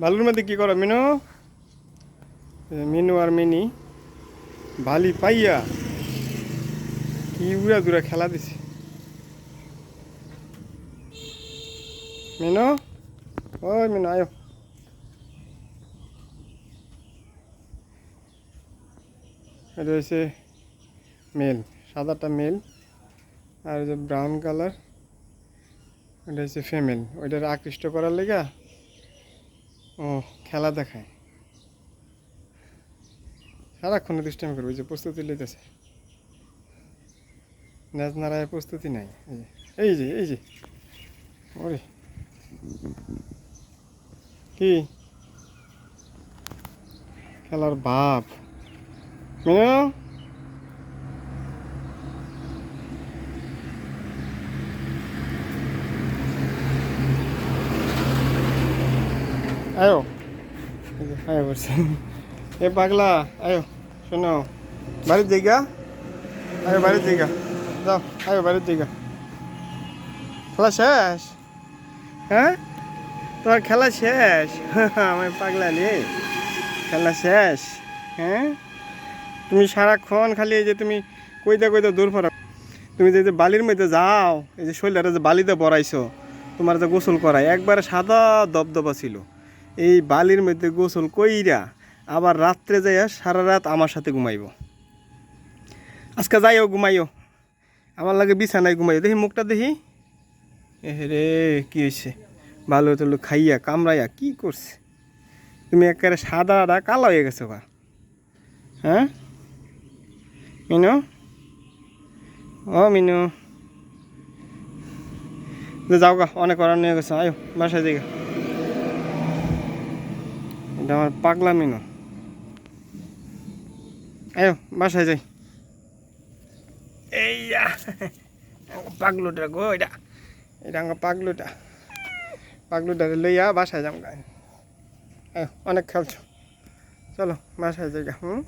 বালুর মধ্যে কি করো, মিনু? মিনু আর মিনি বালি পাইয়া কি উড়া দুরা খেলা দিছে। মিনু? ওই মিনু, আয়ো। এটা মেল, সাদাটা মেল আর যে ব্রাউন কালার ওটা হচ্ছে ফিমেল। ওইটার আকৃষ্ট করার লেগা ও, খেলা দেখায়। সারাক্ষণ দুষ্টামি করবে যে প্রস্তুতি লইতেছে নাচ নাড়ায় প্রস্তুতি নাই এই যে এই যে। ওরে। কি? খেলার বাপ। মিনু? আয়ো। আয়ো এ পাগলা, আয়ো, শোনো। বাড়ির জায়গা আয়ো, বাড়ির জায়গা যাও, আয়ো, বাড়ির জায়গা খেলা শেষ? হ্যাঁ? তোমার খেলা শেষ? আমার পাগলা রে খেলা শেষ? হ্যাঁ? তুমি সারাক্ষণ খালি এই যে তুমি কইতে কইতে দূর ফরা তুমি যে যে বালির মধ্যে যাও, এই যে শরীরটা যে বালিতে বড়াইছো তোমার যে গোসল করায়, একবারে সাদা দবদবা ছিল। এই বালির মধ্যে গোসল কইরা আবার রাত্রে যাইয়া সারা রাত আমার সাথে ঘুমাইব। আজকে যাইও, ঘুমাইও। আমার লাগে বিছানায় ঘুমাইও। দেখি মুখটা দেখি। রে, কি হয়েছে ভালো তো খাইয়া, কামড়াইয়া, কি করছে? তুমি একেবারে সাদাটা কালো হয়ে গেছো বা হ্যাঁ? মিনু? ও মিনু। যাও গা, অনেক করার হয়ে গেছো। আয়ো, বাসায় যাই। এটা আমার পাগলা মিনু আয়ো বাসায় যাই। এইয়া পাগলুটা গো এটা। এটা আমার পাগলুটা। পাগলুটা লইয়া বাসায় যাম আয়ো অনেক খেলছো। চলো বাসায় যাই গা হুম?